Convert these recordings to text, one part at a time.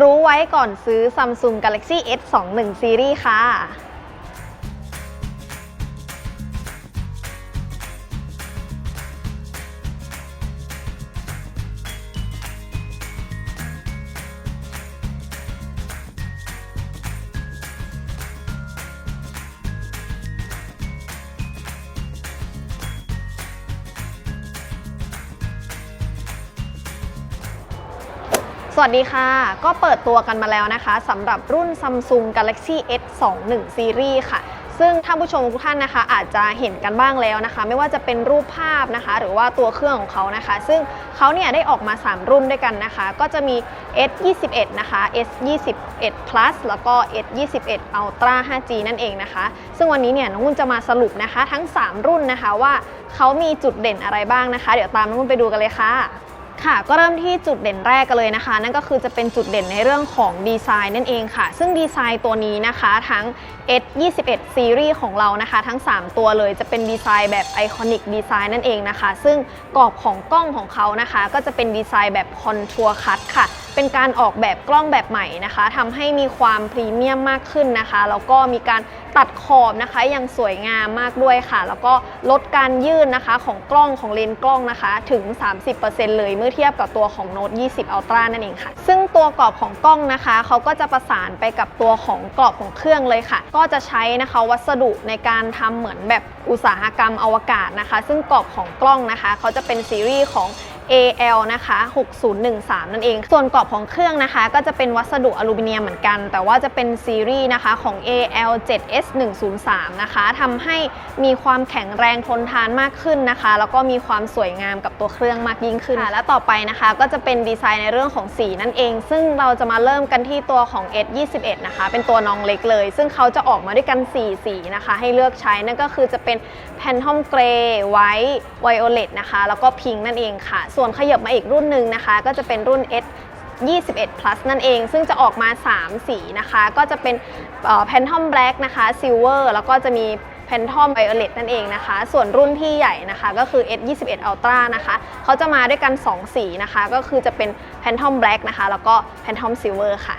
รู้ไว้ก่อนซื้อ Samsung Galaxy S21 Series ค่ะ สวัสดีค่ะ ก็เปิดตัวกันมาแล้วนะคะสำหรับรุ่น Samsung Galaxy S21 Series ค่ะ ซึ่งท่านผู้ชมทุกท่านนะคะ อาจจะเห็นกันบ้างแล้วนะคะ ไม่ว่าจะเป็นรูปภาพนะคะ หรือว่าตัวเครื่องของเขานะคะ ซึ่งเขาเนี่ยได้ออกมา 3 รุ่นด้วยกันนะคะ ก็จะมี S21 นะคะ S21 Plus แล้วก็ S21 Ultra 5G นั่นเองนะคะ ซึ่งวันนี้เนี่ยน้องนุ่นจะมาสรุปนะคะ ทั้ง 3 รุ่นนะคะว่าเขามีจุดเด่นอะไรบ้างนะคะ เดี๋ยวตามน้องนุ่นไปดูกันเลยค่ะ ค่ะก็เริ่มที่จุดเด่นแรกกันเลยนะคะ นั่นก็คือจะเป็นจุดเด่นในเรื่องของดีไซน์นั่นเองค่ะ ซึ่งดีไซน์ตัวนี้นะคะทั้ง S21 Series ของเรานะคะ ทั้ง 3 ตัวเลยจะเป็นดีไซน์แบบไอคอนิกดีไซน์นั่นเองนะคะ ซึ่งกรอบของกล้องของเขานะคะ ก็จะเป็นดีไซน์แบบคอนทัวร์คัตค่ะ เป็นการออกแบบกล้องแบบใหม่นะคะทำให้มีความพรีเมียมมากขึ้นนะคะแล้วก็มีการตัดขอบนะคะอย่างสวยงามมากด้วยค่ะ แล้วก็ลดการยืดนะคะของกล้องของเลนส์กล้องนะคะถึง 30%เลยเมื่อเทียบกับตัวของ Note 20 Ultra นั่นเองค่ะ ซึ่งตัวกรอบของกล้องนะคะเขาก็จะประสานไปกับตัวของกรอบของเครื่องเลยค่ะ ก็จะใช้นะคะวัสดุในการทำเหมือนแบบอุตสาหกรรมอวกาศนะคะ ซึ่งกรอบของกล้องนะคะเขาจะเป็นซีรีส์ของ AL นะคะ 6013 นั่นเอง ส่วนกรอบของเครื่องนะคะ ก็จะเป็นวัสดุอลูมิเนียมเหมือนกัน แต่ว่าจะเป็นซีรีส์นะคะของ AL 7S103 นะคะทำให้มีความแข็งแรงทนทานมากขึ้นนะคะ แล้วก็มีความสวยงามกับตัวเครื่องมากยิ่งขึ้นและต่อไปนะคะ ก็จะเป็นดีไซน์ในเรื่องของสีนั่นเอง ซึ่งเราจะมาเริ่มกันที่ตัวของ S21 นะคะ เป็นตัวน้องเล็กเลย ซึ่งเขาจะออกมาด้วยกัน 4 สีนะคะ ให้เลือกใช้นั่นก็คือจะเป็นแพนทอมเกรย์ไวท์ไวโอเลตนะคะ แล้วก็พิงนั่นเองค่ะส่วนขยับมาอีกรุ่นหนึ่งนะคะ ก็จะเป็นรุ่น S 21 plus นั่นเอง ซึ่งจะออกมา 3 สีนะคะ ก็จะเป็นแพนทอมแบล็กนะคะซิลเวอร์แล้วก็จะมีแพนทอมไวโอเลตนั่นเองนะคะ ส่วนรุ่นที่ใหญ่นะคะก็คือ S 21 Ultra นะคะเขาจะมาด้วยกัน 2 สีนะคะ ก็คือจะเป็นแพนทอมแบล็กนะคะ แล้วก็แพนทอมซิลเวอร์ค่ะ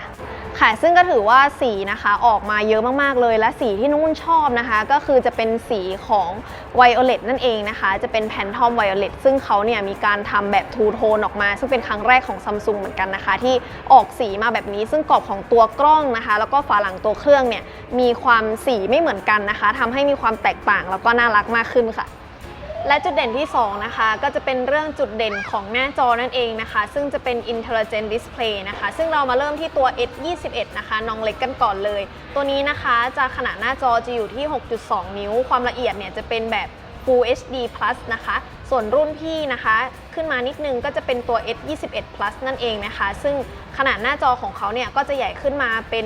ค่ะซึ่งก็ถือว่าสีนะคะออกมาเยอะมากๆเลย และสีที่นุ่นชอบนะคะ ก็คือจะเป็นสีของไวโอเลตนั่นเองนะคะ จะเป็นแพนทอมไวโอเลตซึ่งเขาเนี่ยมีการทำแบบทูโทนออกมา ซึ่งเป็นครั้งแรกของซัมซุงเหมือนกันนะคะ ที่ออกสีมาแบบนี้ ซึ่งกรอบของตัวกล้องนะคะ แล้วก็ฝาหลังตัวเครื่องเนี่ยมีความสีไม่เหมือนกันนะคะทำให้มีความแตกต่างแล้วก็น่ารักมากขึ้นค่ะ และจุดเด่นที่ 2 นะคะ ก็จะเป็นเรื่องจุดเด่นของหน้าจอนั่นเองนะคะ ซึ่งจะเป็น Intelligent Display นะคะ ซึ่งเรามาเริ่มที่ตัว S21 นะคะ น้องเล็กกันก่อนเลย ตัวนี้นะคะจะขนาดหน้าจอจะอยู่ที่ 6.2 นิ้ว ความละเอียดเนี่ยจะเป็นแบบ Full HD Plus นะคะ ส่วนรุ่นพี่นะคะ ขึ้นมานิดนึงก็จะเป็นตัว S21 Plus นั่นเองนะคะ ซึ่งขนาดหน้าจอของเขาเนี่ยก็จะใหญ่ขึ้นมาเป็น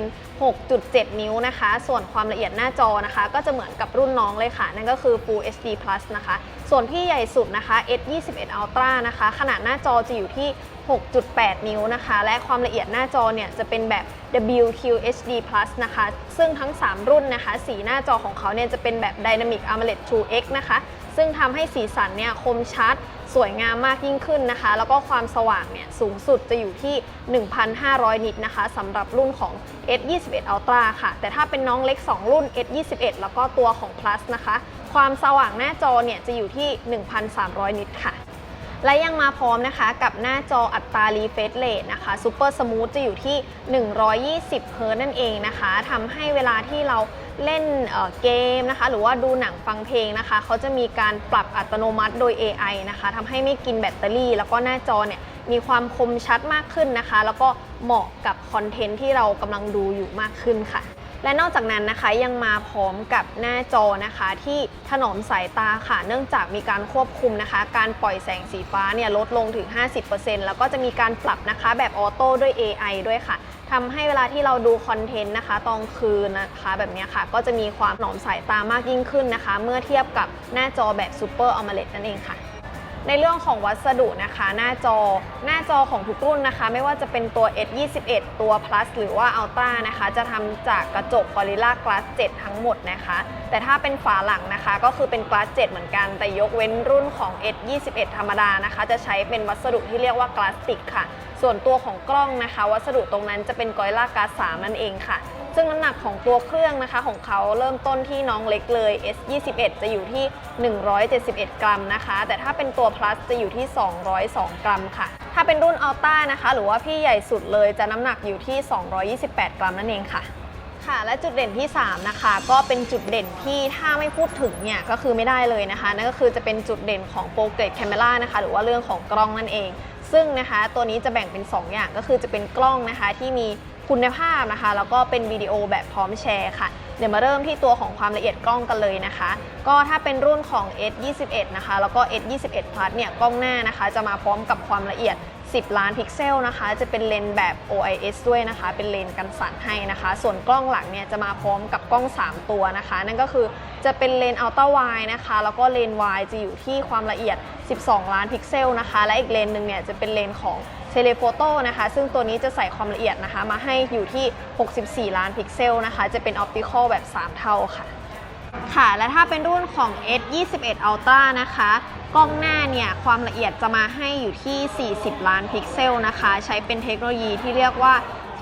6.7 นิ้วนะคะ ส่วนความละเอียดหน้าจอนะคะ ก็จะเหมือนกับรุ่นน้องเลยค่ะ นั่นก็คือ Full HD Plus นะคะ ส่วนที่ใหญ่สุดนะคะ S21 Ultra นะคะ ขนาดหน้าจอจะอยู่ที่ 6.8 นิ้วนะคะ และความละเอียดหน้าจอเนี่ยจะเป็นแบบ WQHD Plus นะคะ ซึ่งทั้ง 3 รุ่นนะคะ สีหน้าจอของเขาเนี่ยจะเป็นแบบ Dynamic AMOLED 2X นะคะ ซึ่งทำให้สีสันเนี่ยคมชัด สวยงามมากยิ่งขึ้นนะคะ แล้วก็ความสว่างเนี่ยสูงสุดจะอยู่ที่ 1,500 นิตนะคะสำหรับรุ่นของ S21 Ultra ค่ะ แต่ถ้าเป็นน้องเล็ก 2 รุ่น S21 แล้วก็ตัวของ Plus นะคะ ความสว่างหน้าจอเนี่ยจะอยู่ที่ 1,300 นิตค่ะและยังมาพร้อมนะคะกับหน้าจออัตรารีเฟรชเรทนะคะซูเปอร์สมูทจะอยู่ที่ 120 เฮิร์ตนั่นเองนะคะทำให้เวลาที่เรา เล่นเเกมนะคะ หรือว่าดูหนังฟังเพลงนะคะ เขาจะมีการปรับอัตโนมัติโดย AI นะคะทำให้ไม่กินแบตเตอรี่ แล้วก็หน้าจอเนี่ยมีความคมชัดมากขึ้นนะคะ แล้วก็เหมาะกับคอนเทนต์ที่เรากำลังดูอยู่มากขึ้นค่ะและนอกจากนั้นนะคะยังมาพร้อมกับหน้าจอนะคะ ที่ถนอมสายตาค่ะ เนื่องจากมีการควบคุมนะคะ การปล่อยแสงสีฟ้าเนี่ยลดลงถึง 50%แล้วก็จะมีการปรับนะคะแบบออโต้ด้วย AI ด้วยค่ะ ทำให้เวลาที่เราดูคอนเทนต์นะคะตอนคืนนะคะแบบนี้ค่ะ ก็จะมีความถนอมสายตามากยิ่งขึ้นนะคะ เมื่อเทียบกับหน้าจอแบบ Super AMOLED นั่นเองค่ะในเรื่องของวัสดุนะคะ หน้าจอหน้าจอของทุกรุ่นนะคะ ไม่ว่าจะเป็นตัว S21 ตัว Plus หรือว่า Ultra นะคะ จะทำจากกระจก Gorilla Glass 7 ทั้งหมดนะคะ แต่ถ้าเป็นฝาหลังนะคะ ก็คือเป็น Glass 7 เหมือนกัน แต่ยกเว้นรุ่นของ S21 ธรรมดานะคะ จะใช้เป็นวัสดุที่เรียกว่า Glass ติกค่ะ ส่วนตัวของกล้องนะคะ วัสดุตรงนั้นจะเป็นกอยล่ากาสามนั่นเองค่ะ ซึ่งน้ำหนักของตัวเครื่องนะคะของเขาเริ่มต้นที่น้องเล็กเลย S21 จะอยู่ที่ 171 กรัมนะคะ แต่ถ้าเป็นตัว plus จะอยู่ที่ 202 กรัมค่ะ ถ้าเป็นรุ่น Ultra นะคะ หรือว่าพี่ใหญ่สุดเลยจะน้ำหนักอยู่ที่ 228 กรัมนั่นเองค่ะ ค่ะ และจุดเด่นที่ 3 นะคะ ก็เป็นจุดเด่นที่ถ้าไม่พูดถึงเนี่ย ก็คือไม่ได้เลยนะคะ นั่นก็คือจะเป็นจุดเด่นของโปรเกรดแคม e รานะคะ หรือว่าเรื่องของกล้องนั่นเอง ซึ่งนะคะตัวนี้จะแบ่งเป็น 2 อย่างก็คือจะเป็นกล้องนะคะที่มีคุณภาพนะคะ แล้วก็เป็นวิดีโอแบบพร้อมแชร์ค่ะ เดี๋ยวมาเริ่มที่ตัวของความละเอียดกล้องกันเลยนะคะ ก็ถ้าเป็นรุ่นของ S21 นะคะ แล้วก็ S21 Plus เนี่ยกล้องหน้านะคะ จะมาพร้อมกับความละเอียด 10 ล้านพิกเซลนะคะ จะเป็นเลนส์แบบ OIS ด้วยนะคะ เป็นเลนส์กันสั่นให้นะคะ ส่วนกล้องหลังเนี่ยจะมาพร้อมกับกล้อง 3 ตัวนะคะ นั่นก็คือจะเป็นเลนส์อัลตร้าไวนะคะ แล้วก็เลนส์วายจะอยู่ที่ความละเอียด 12 ล้านพิกเซลนะคะ และอีกเลนส์หนึ่งเนี่ยจะเป็นเลนส์ของเทเลโฟโต้นะคะ ซึ่งตัวนี้จะใส่ความละเอียดนะคะ มาให้อยู่ที่ 64 ล้านพิกเซลนะคะ จะเป็นออปติคอลแบบ 3 เท่าค่ะ ค่ะ และถ้าเป็นรุ่นของ S21 Ultra นะคะ กล้องหน้าเนี่ยความละเอียดจะมาให้อยู่ที่ 40 ล้านพิกเซลนะคะ ใช้เป็นเทคโนโลยีที่เรียกว่า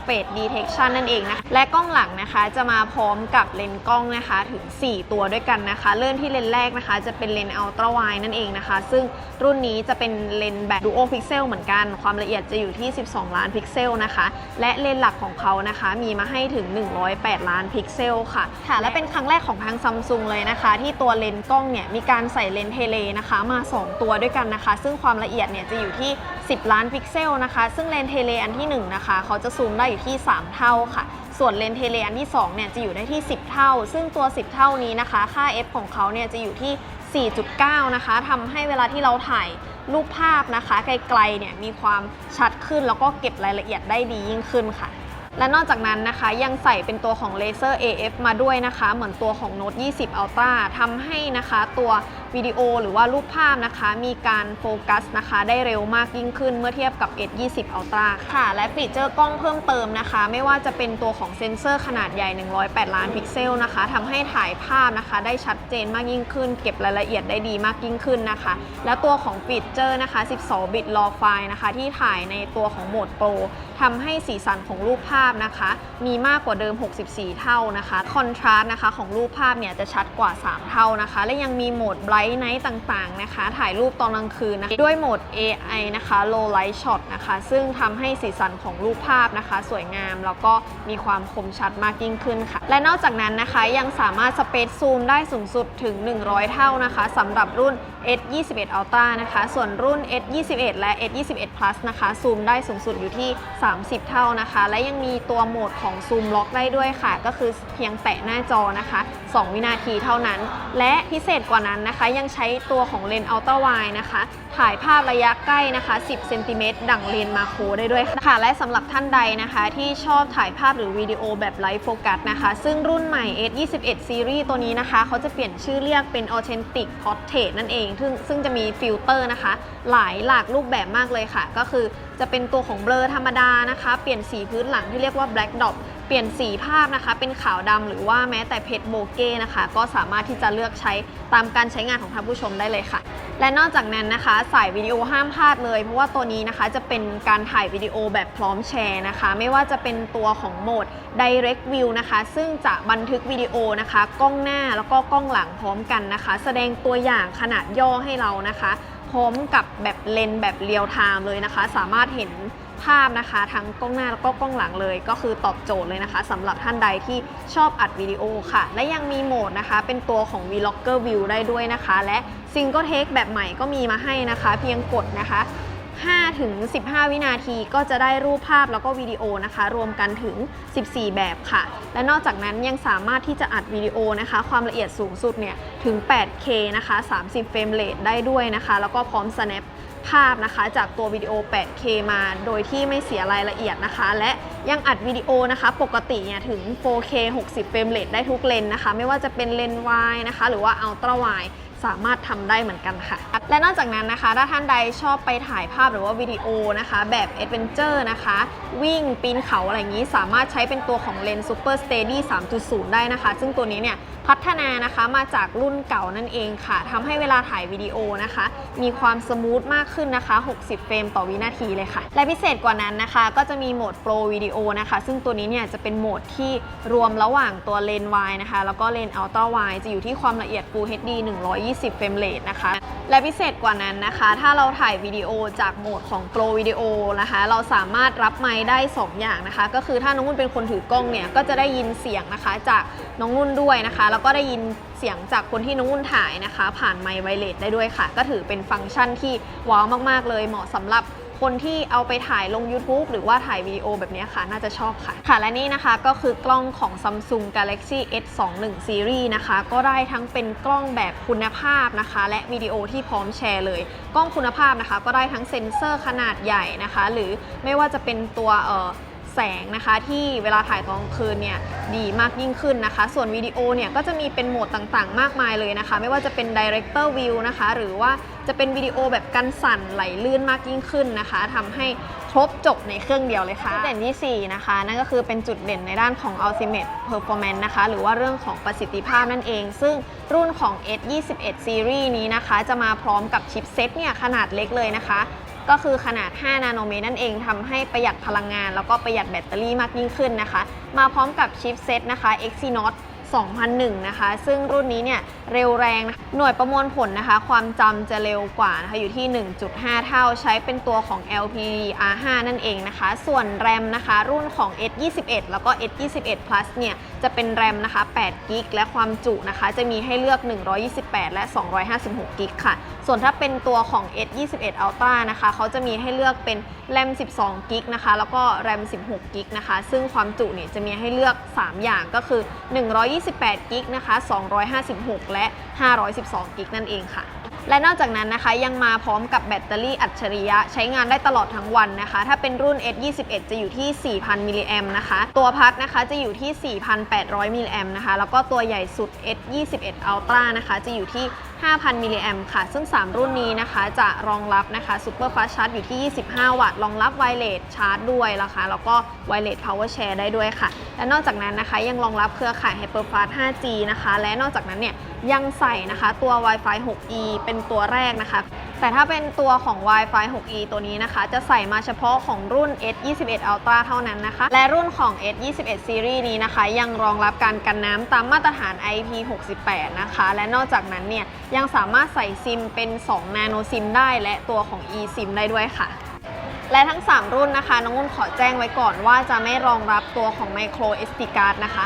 Face Detection นั่นเองนะคะและกล้องหลังนะคะจะมาพร้อมกับเลนส์กล้องนะคะถึง 4 ตัวด้วยกันนะคะ เริ่มที่เลนส์แรกนะคะ จะเป็นเลนส์ Ultra Wide นั่นเองนะคะ ซึ่งรุ่นนี้จะเป็นเลนส์แบบ Duo Pixel เหมือนกัน ความละเอียดจะอยู่ที่ 12 ล้านพิกเซลนะคะ และเลนส์หลักของเขานะคะ มีมาให้ถึง 108 ล้านพิกเซลค่ะค่ะ และเป็นครั้งแรกของทางซัมซุงเลยนะคะ ที่ตัวเลนส์กล้องเนี่ยมีการใส่เลนส์เทเลนะคะ มา 2 ตัวด้วยกันนะคะ ซึ่งความละเอียดเนี่ยจะอยู่ที่ 10 ล้านพิกเซลนะคะ ซึ่งเลนส์เทเลอันที่1นะคะเขาจะซูมได้อยู่ที่ 3 เท่าค่ะ ส่วนเลนส์เทเลอันที่2เนี่ยจะอยู่ได้ที่ 10 เท่า ซึ่งตัว 10 เท่านี้นะคะ ค่า f ของเขาเนี่ยจะอยู่ที่ 4.9 นะคะทำให้เวลาที่เราถ่ายรูปภาพนะคะ ไกลๆเนี่ยมีความชัดขึ้นแล้วก็เก็บรายละเอียดได้ดียิ่งขึ้นค่ะและนอกจากนั้นนะคะยังใส่เป็นตัวของเลเซอร์ AF มาด้วยนะคะ เหมือนตัวของ Note 20 Ultra ทำให้นะคะตัว วิดีโอหรือว่ารูปภาพนะคะ มีการโฟกัสนะคะ ได้เร็วมากยิ่งขึ้นเมื่อเทียบกับ S20 Ultra ค่ะ และฟีเจอร์กล้องเพิ่มเติมนะคะ ไม่ว่าจะเป็นตัวของเซ็นเซอร์ขนาดใหญ่ 108 ล้านพิกเซลนะคะทำให้ถ่ายภาพนะคะ ได้ชัดเจนมากยิ่งขึ้น เก็บรายละเอียดได้ดีมากยิ่งขึ้นนะคะ และตัวของฟีเจอร์นะคะ 12 บิต RAW ไฟล์นะคะ ที่ถ่ายในตัวของโหมดโปรทำให้สีสันของรูปภาพนะคะ มีมากกว่าเดิม 64 เท่านะคะคอนทราสต์นะคะของรูปภาพเนี่ยจะชัดกว่า 3 เท่านะคะ และยังมีโหมด Bright ท์ไนท์ต่างๆนะคะ ถ่ายรูปตอนกลางคืนนะคะด้วยโหมด AI นะคะ Low Light Shot นะคะ ซึ่งทำให้สีสันของรูปภาพนะคะ สวยงามแล้วก็มีความคมชัดมากยิ่งขึ้นค่ะ และนอกจากนั้นนะคะยังสามารถสเปซซูมได้สูงสุดถึง 100 เท่านะคะสำหรับรุ่น S21 Ultra นะคะ ส่วนรุ่น S21 และ S21 Plus นะคะ ซูมได้สูงสุดอยู่ที่ 30 เท่านะคะ และยังมีตัวโหมดของซูมล็อกได้ด้วยค่ะ ก็คือเพียงแตะหน้าจอนะคะ 2 วินาทีเท่านั้น และพิเศษกว่านั้นนะคะ ยังใช้ตัวของเลนส์ Ultra Wide นะคะ ถ่ายภาพระยะใกล้นะคะ 10 เซนติเมตรดั่งเลนส์มาโครได้ด้วยค่ะ และสำหรับท่านใดนะคะ ที่ชอบถ่ายภาพหรือวิดีโอแบบไลฟ์โฟกัสนะคะ ซึ่งรุ่นใหม่ S21 Series ตัวนี้นะคะ เขาจะเปลี่ยนชื่อเรียกเป็น Authentic Portrait นั่นเองซึ่งซึ่งจะมีฟิลเตอร์นะคะ หลายหลากรูปแบบมากเลยค่ะ ก็คือจะเป็นตัวของเบลอธรรมดานะคะ เปลี่ยนสีพื้นหลังที่เรียกว่า black dot เปลี่ยนสีภาพนะคะ เป็นขาวดำหรือว่าแม้แต่เพชรโบเก้นะคะ ก็สามารถที่จะเลือกใช้ตามการใช้งานของท่านผู้ชมได้เลยค่ะ และนอกจากนั้นนะคะสายวิดีโอห้ามพลาดเลย เพราะว่าตัวนี้นะคะจะเป็นการถ่ายวิดีโอแบบพร้อมแชร์นะคะ ไม่ว่าจะเป็นตัวของโหมด Direct View นะคะ ซึ่งจะบันทึกวิดีโอนะคะ กล้องหน้าแล้วก็กล้องหลังพร้อมกันนะคะ แสดงตัวอย่างขนาดย่อให้เรานะคะ พร้อมกับแบบเลนแบบเรียลไทม์เลยนะคะ สามารถเห็น ภาพนะคะ ทั้งกล้องหน้าแล้วก็กล้องหลังเลย ก็คือตอบโจทย์เลยนะคะสำหรับท่านใดที่ชอบอัดวิดีโอค่ะ และยังมีโหมดนะคะ เป็นตัวของ Vlogger View ได้ด้วยนะคะ และ Single Take แบบใหม่ก็มีมาให้นะคะ เพียงกดนะคะ5ถึง15 วินาทีก็จะได้รูปภาพแล้วก็วิดีโอนะคะ รวมกันถึง 14 แบบค่ะ และนอกจากนั้นยังสามารถที่จะอัดวิดีโอนะคะ ความละเอียดสูงสุดเนี่ยถึง 8K นะคะ 30 เฟรมเรทได้ด้วยนะคะ แล้วก็พร้อม snap ภาพนะคะจากตัววิดีโอ 8K มาโดยที่ไม่เสียรายละเอียดนะคะ และยังอัดวิดีโอนะคะ ปกติเนี่ยถึง 4K 60 เฟรมเรทได้ทุกเลนส์นะคะ ไม่ว่าจะเป็นเลนส์วายนะคะ หรือว่าอัลตร้าวายสามารถทำได้เหมือนกันค่ะ และนอกจากนั้นนะคะ ถ้าท่านใดชอบไปถ่ายภาพหรือว่าวิดีโอนะคะ แบบเอดเวนเจอร์นะคะ วิ่งปีนเขาอะไรอย่างนี้ สามารถใช้เป็นตัวของเลนส์ Super Steady 3.0 ได้นะคะ ซึ่งตัวนี้เนี่ยพัฒนานะคะมาจากรุ่นเก่านั่นเองค่ะทำให้เวลาถ่ายวิดีโอนะคะ มีความสมูทมากขึ้นนะคะ 60 เฟรมต่อวินาทีเลยค่ะ และพิเศษกว่านั้นนะคะ ก็จะมีโหมด Pro วิดีโอนะคะ ซึ่งตัวนี้เนี่ยจะเป็นโหมดที่รวมระหว่างตัวเลนส์ wide นะคะ แล้วก็เลนส์ ultra wide จะอยู่ที่ความละเอียด Full HD 120 เฟรมเรทนะคะ และพิเศษกว่านั้นนะคะ ถ้าเราถ่ายวิดีโอจากโหมดของ Pro วิดีโอนะคะ เราสามารถรับไมค์ได้ 2 อย่างนะคะ ก็คือถ้าน้องนุ่นเป็นคนถือกล้องเนี่ย ก็จะได้ยินเสียงนะคะจากน้องนุ่นด้วยนะคะ แล้วก็ได้ยินเสียงจากคนที่น้องนุ่นถ่ายนะคะ ผ่านไมค์ไวเลสได้ด้วยค่ะ ก็ถือเป็นฟังก์ชันที่ว้าวมาก ๆ เลยเหมาะสำหรับ คนที่เอาไปถ่ายลง YouTube หรือว่าถ่ายวีดีโอแบบนี้ค่ะน่าจะชอบค่ะ ค่ะและนี่นะคะก็คือกล้องของ Samsung Galaxy S21 Series นะคะ ก็ได้ทั้งเป็นกล้องแบบคุณภาพนะคะ และวิดีโอที่พร้อมแชร์เลย กล้องคุณภาพนะคะ ก็ได้ทั้งเซ็นเซอร์ขนาดใหญ่นะคะ หรือไม่ว่าจะเป็นตัวเอ่อ แสงนะคะที่เวลาถ่ายตอนกลางคืนเนี่ยดีมากยิ่งขึ้นนะคะ ส่วนวิดีโอเนี่ยก็จะมีเป็นโหมดต่างๆ มากมายเลยนะคะ ไม่ว่าจะเป็น Director View นะคะ หรือว่าจะเป็นวิดีโอแบบกันสั่นไหลลื่นมากยิ่งขึ้นนะคะทำให้ครบจบในเครื่องเดียวเลยค่ะ จุดเด่นที่ 4 นะคะ นั่นก็คือเป็นจุดเด่นในด้านของ Ultimate Performance นะคะ หรือว่าเรื่องของประสิทธิภาพนั่นเอง ซึ่งรุ่นของ S21 Series นี้นะคะ จะมาพร้อมกับชิปเซตเนี่ยขนาดเล็กเลยนะคะ ก็คือขนาด 5 นาโนเมตรนั่นเองทำให้ประหยัดพลังงาน แล้วก็ประหยัดแบตเตอรี่มากยิ่งขึ้นนะคะ มาพร้อมกับชิปเซตนะคะ Exynos 2001 นะคะ ซึ่งรุ่นนี้เนี่ยเร็วแรงนะคะหน่วยประมวลผลนะคะ ความจำจะเร็วกว่านะคะอยู่ที่ 1.5 เท่าใช้เป็นตัวของ LPDDR5 นั่นเองนะคะ ส่วน RAM นะคะ รุ่นของ S21 แล้วก็ S21 Plus เนี่ยจะเป็น RAM นะคะ8กิกและความจุนะคะ จะมีให้เลือก 128 และ 256กิกค่ะ ส่วนถ้าเป็นตัวของ S21 Ultra นะคะ เขาจะมีให้เลือกเป็น RAM 12กิกนะคะ แล้วก็ RAM 16กิกนะคะ ซึ่งความจุเนี่ยจะมีให้เลือก 3 อย่างก็คือ 1 2 128 กิกนะคะ 256 และ 512 กิกนั่นเองค่ะ และนอกจากนั้นนะคะยังมาพร้อมกับแบตเตอรี่อัจฉริยะใช้งานได้ตลอดทั้งวันนะคะ ถ้าเป็นรุ่น S21 จะอยู่ที่ 4,000 มิลลิแอมนะคะ ตัวพัดนะคะจะอยู่ที่ 4,800 มิลลิแอมนะคะ แล้วก็ตัวใหญ่สุด S21 Ultra นะคะจะอยู่ที่ 5,000 มิลลิแอมค่ะ ซึ่ง 3 รุ่นนี้นะคะจะรองรับนะคะ Super Fast Charge อยู่ที่ 25 วัตต์ รองรับไวเลสชาร์จด้วยนะคะ แล้วก็ไวเลส Power Share ได้ด้วยค่ะ และนอกจากนั้นนะคะยังรองรับเครือข่าย Hyperfast 5G นะคะ และนอกจากนั้นเนี่ยยังใส่นะคะตัว Wi-Fi 6E เป็นตัวแรกนะคะ แต่ถ้าเป็นตัวของ Wi-Fi 6E ตัวนี้นะคะ จะใส่มาเฉพาะของรุ่น S21 Ultra เท่านั้นนะคะ และรุ่นของ S21 Series นี้นะคะ ยังรองรับการกันน้ำตามมาตรฐาน IP68 นะคะ และนอกจากนั้นเนี่ยยังสามารถใส่ซิมเป็น 2 นาโนซิมได้ และตัวของ eSIM ได้ด้วยค่ะ และทั้ง 3 รุ่นนะคะ น้องนุ่นขอแจ้งไว้ก่อนว่าจะไม่รองรับตัวของ Micro SD card นะคะ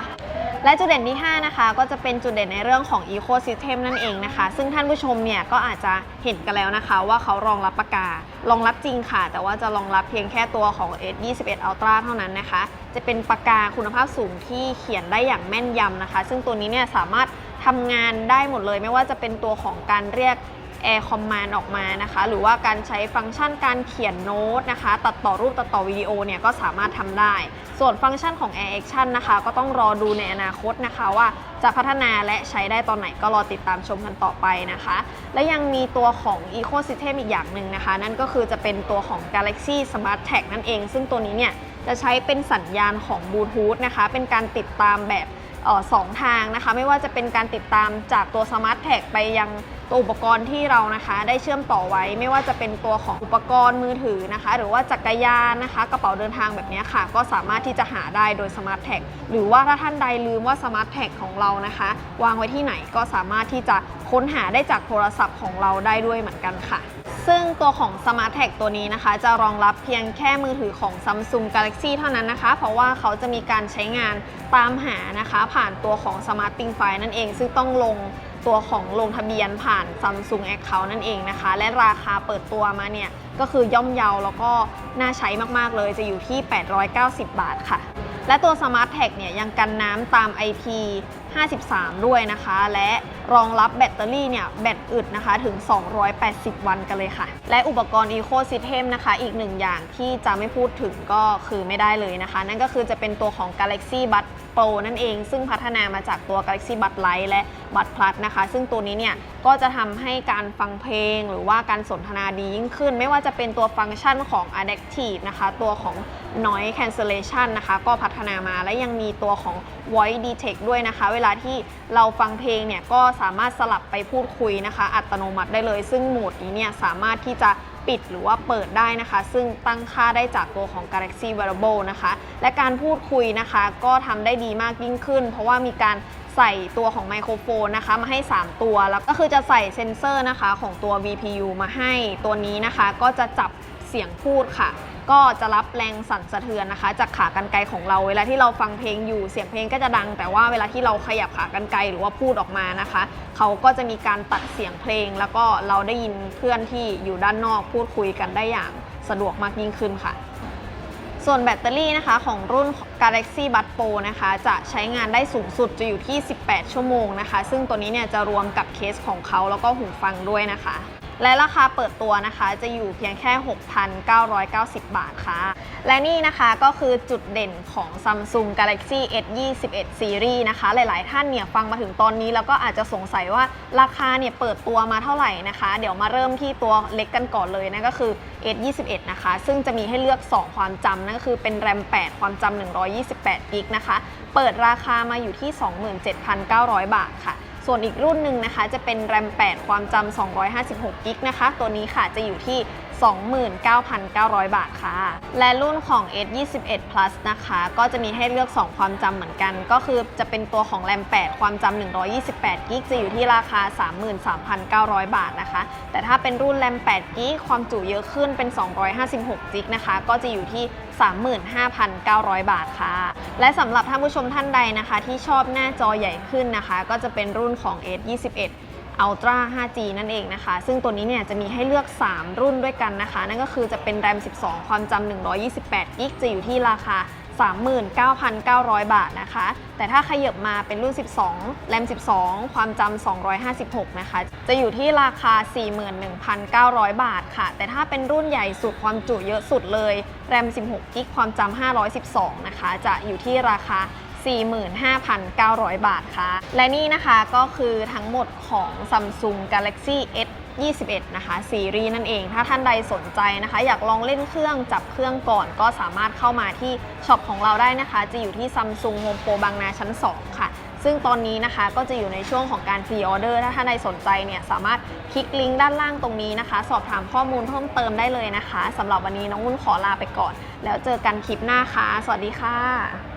และจุดเด่นที่ 5 นะคะ ก็จะเป็นจุดเด่นในเรื่องของ Ecosystem นั่นเองนะคะ ซึ่งท่านผู้ชมเนี่ยก็อาจจะเห็นกันแล้วนะคะ ว่าเขารองรับปากการองรับจริงค่ะ แต่ว่าจะรองรับเพียงแค่ตัวของ S21 Ultra เท่านั้นนะคะ จะเป็นปากกาคุณภาพสูงที่เขียนได้อย่างแม่นยำนะคะ ซึ่งตัวนี้เนี่ยสามารถทำงานได้หมดเลย ไม่ว่าจะเป็นตัวของการเรียก Air Command ออกมานะคะ หรือว่าการใช้ฟังก์ชันการเขียนโน้ตนะคะ ตัดต่อรูปตัดต่อวิดีโอเนี่ยก็สามารถทำได้ ส่วนฟังก์ชันของ Air Action นะคะ ก็ต้องรอดูในอนาคตนะคะว่าจะพัฒนาและใช้ได้ตอนไหนก็รอติดตามชมกันต่อไปนะคะ และยังมีตัวของ Ecosystem อีกอย่างหนึ่งนะคะ นั่นก็คือจะเป็นตัวของ Galaxy Smart Tag นั่นเอง ซึ่งตัวนี้เนี่ยจะใช้เป็นสัญญาณของบลูทูธนะคะ เป็นการติดตามแบบ สองทางนะคะ ไม่ว่าจะเป็นการติดตามจากตัว Smart Tag ไปยังตัวอุปกรณ์ที่เรานะคะได้เชื่อมต่อไว้ ไม่ว่าจะเป็นตัวของอุปกรณ์มือถือนะคะ หรือว่าจักรยานนะคะ กระเป๋าเดินทางแบบนี้ค่ะ ก็สามารถที่จะหาได้โดย Smart Tag หรือว่าถ้าท่านใดลืมว่า Smart Tag ของเรานะคะ วางไว้ที่ไหนก็สามารถที่จะค้นหาได้จากโทรศัพท์ของเราได้ด้วยเหมือนกันค่ะ ซึ่งตัวของ Smart Tag ตัวนี้นะคะ จะรองรับเพียงแค่มือถือของ Samsung Galaxy เท่านั้นนะคะ เพราะว่าเขาจะมีการใช้งานตามหานะคะ ผ่านตัวของ Smart Ping f i นั่นเอง ซึ่งต้องลงตัวของลงทะเบียนผ่าน Samsung Account นั่นเองนะคะ และราคาเปิดตัวมาเนี่ย ก็คือย่อมเยาแล้วก็น่าใช้มากๆเลยจะอยู่ที่ 890 บาทค่ะและตัว Smart Tag เนี่ยยังกันน้ำตาม IP 53 ด้วยนะคะ และรองรับแบตเตอรี่เนี่ยแบตอึดนะคะถึง 280 วันกันเลยค่ะ และอุปกรณ์ Ecosystem นะคะ อีกหนึ่งอย่างที่จะไม่พูดถึงก็คือไม่ได้เลยนะคะ นั่นก็คือจะเป็นตัวของ Galaxy Buds Pro นั่นเอง ซึ่งพัฒนามาจากตัว Galaxy Buds Lite และ Buds Plus นะคะ ซึ่งตัวนี้เนี่ยก็จะทำให้การฟังเพลง หรือว่าการสนทนาดียิ่งขึ้น ไม่ว่าจะเป็นตัวฟังก์ชันของ Adaptive นะคะ ตัวของ Noise Cancellation นะคะ ก็พัฒนามาและยังมีตัวของ Voice Detect ด้วยนะคะ เวลาที่เราฟังเพลงเนี่ยก็สามารถสลับไปพูดคุยนะคะ อัตโนมัติได้เลย ซึ่งโหมดนี้เนี่ยสามารถที่จะ ปิดหรือว่าเปิดได้นะคะ ซึ่งตั้งค่าได้จากตัวของ Galaxy Wearable นะคะ และการพูดคุยนะคะ ก็ทำได้ดีมากยิ่งขึ้น เพราะว่ามีการใส่ตัวของไมโครโฟนนะคะมาให้ 3 ตัว แล้วก็คือจะใส่เซ็นเซอร์นะคะของตัว VPU มาให้ตัวนี้นะคะ ก็จะจับเสียงพูดค่ะ ก็จะรับแรงสั่นสะเทือนนะคะ จากขากรรไกรของเราเวลาที่เราฟังเพลงอยู่เสียงเพลงก็จะดัง แต่ว่าเวลาที่เราขยับขากรรไกรหรือว่าพูดออกมานะคะเขาก็จะมีการตัดเสียงเพลง แล้วก็เราได้ยินเพื่อนที่อยู่ด้านนอกพูดคุยกันได้อย่างสะดวกมากยิ่งขึ้นค่ะส่วนแบตเตอรี่นะคะของรุ่น Galaxy Buds Pro นะคะ จะใช้งานได้สูงสุดจะอยู่ที่ 18 ชั่วโมงนะคะ ซึ่งตัวนี้เนี่ยจะรวมกับเคสของเขาแล้วก็หูฟังด้วยนะคะ และราคาเปิดตัวนะคะจะอยู่เพียงแค่ 6,990 บาทค่ะ และนี่นะคะก็คือจุดเด่นของ Samsung Galaxy S21 Series นะคะ หลาย ๆ ท่านเนี่ยฟังมาถึงตอนนี้ แล้วก็อาจจะสงสัยว่าราคาเนี่ยเปิดตัวมาเท่าไหร่นะคะ เดี๋ยวมาเริ่มที่ตัวเล็กกันก่อนเลยนั่นก็คือ S21 นะคะ ซึ่งจะมีให้เลือก 2 ความจำนั่นก็คือเป็น RAM 8 ความจำ128กิกนะคะ เปิดราคามาอยู่ที่ 27,900 บาทค่ะ ส่วนอีกรุ่นหนึ่งนะคะจะเป็น RAM 8ความจำ256กิกนะคะ ตัวนี้ค่ะจะอยู่ที่ 29,900 บาทค่ะ และรุ่นของ S21 Plus นะคะ ก็จะมีให้เลือก 2 ความจำเหมือนกัน ก็คือจะเป็นตัวของ RAM 8ความจำ128กิกจะอยู่ที่ราคา 33,900 บาทนะคะ แต่ถ้าเป็นรุ่น RAM 8กิกความจุเยอะขึ้นเป็น 256กิกนะคะ ก็จะอยู่ที่ 35,900 บาทค่ะ และสำหรับท่านผู้ชมท่านใดนะคะ ที่ชอบหน้าจอใหญ่ขึ้นนะคะ ก็จะเป็นรุ่นของ S21 Ultra 5G นั่นเองนะคะ ซึ่งตัวนี้เนี่ยจะมีให้เลือก 3 รุ่นด้วยกันนะคะ นั่นก็คือจะเป็น RAM 12 ความจำ128กิกจะอยู่ที่ราคา 39,900 บาทนะคะ แต่ถ้าขยับมาเป็นรุ่น 12 RAM 12 ความจำ 256 นะคะ จะอยู่ที่ราคา 41,900 บาทค่ะ แต่ถ้าเป็นรุ่นใหญ่สุดความจุเยอะสุดเลย RAM 16 กิก ความจำ 512 นะคะ จะอยู่ที่ราคา 45,900 บาทค่ะ และนี่นะคะก็คือทั้งหมดของ Samsung Galaxy S 21 นะคะ ซีรีส์นั่นเอง ถ้าท่านใดสนใจนะคะ อยากลองเล่นเครื่องจับเครื่องก่อนก็สามารถเข้ามาที่ช็อปของเราได้นะคะ จะอยู่ที่ Samsung Home Pro บางนาชั้น 2 ค่ะ ซึ่งตอนนี้นะคะก็จะอยู่ในช่วงของการพรีออเดอร์ ถ้าท่านใดสนใจเนี่ย สามารถคลิกลิงก์ด้านล่างตรงนี้นะคะ สอบถามข้อมูลเพิ่มเติมได้เลยนะคะสำหรับวันนี้น้องวุ่นขอลาไปก่อน แล้วเจอกันคลิปหน้าค่ะ สวัสดีค่ะ